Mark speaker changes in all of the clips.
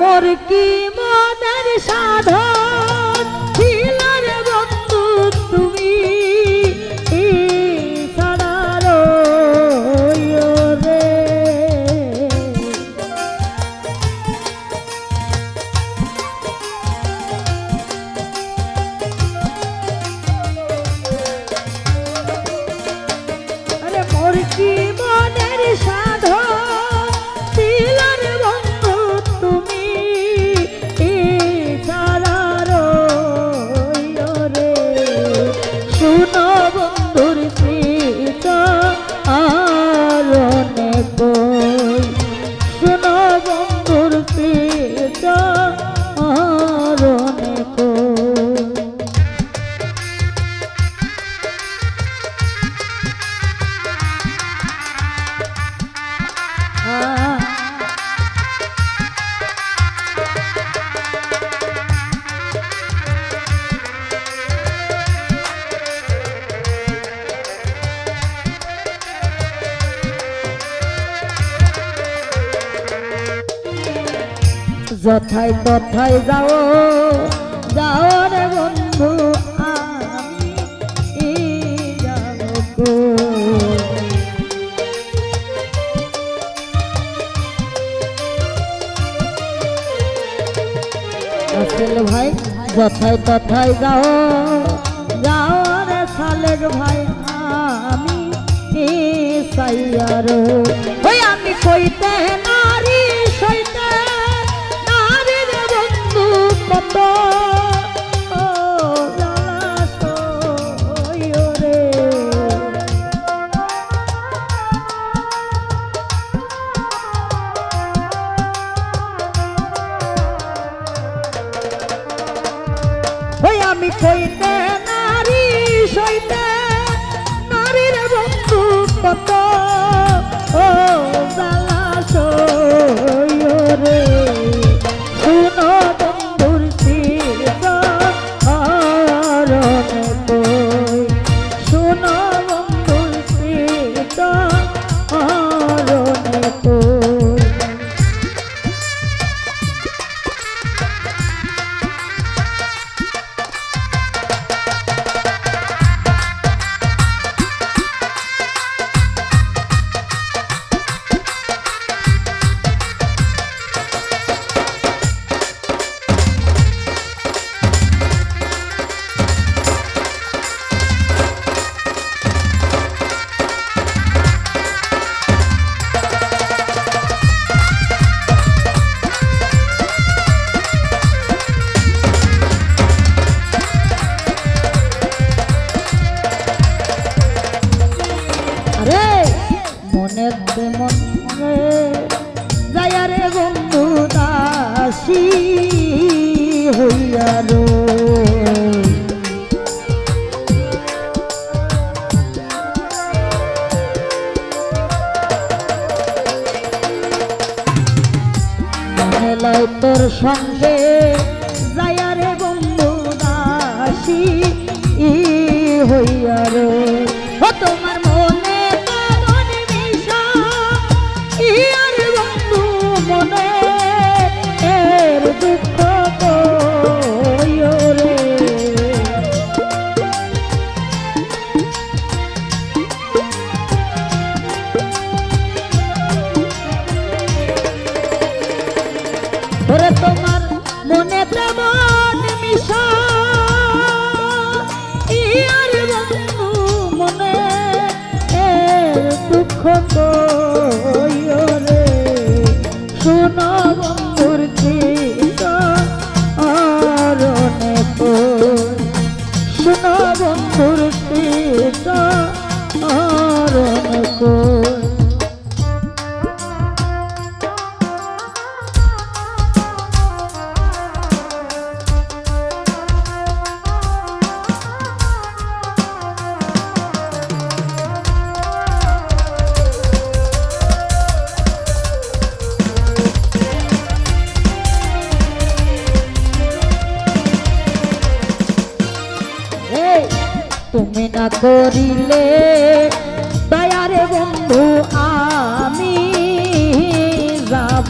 Speaker 1: মোর কি মনের সাধন। যথায় তথায় যাও যাও রে বন্ধু। ভাই, যথায় তথায় যাও যাও রে সালেক ভাই, আমি সাইয়ার ওই আমি কইতে নারী আমি কইতে নারী সইতে নারীর বন্ধু কত? ও জ্বালা সইও মনে মনে যায় রে বন্ধু দাসী হইয়া রো। তোর সঙ্গে রে বন্ধু হইয়া রে। দুঃখ রে? শোনো তুমি না করিলে দয়ারে বন্ধু আমি যাব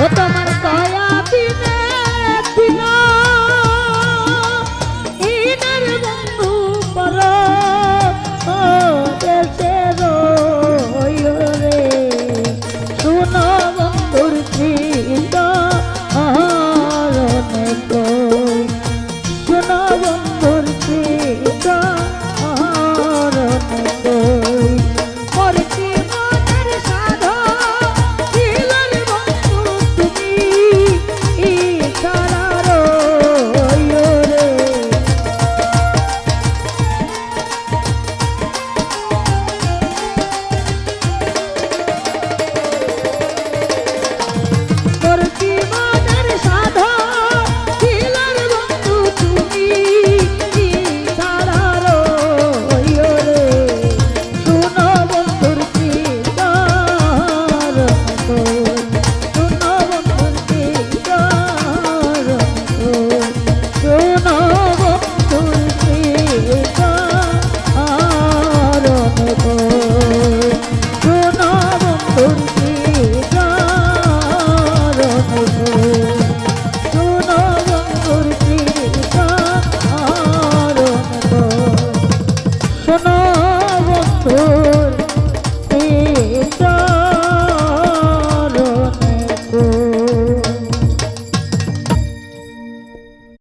Speaker 1: Вот. то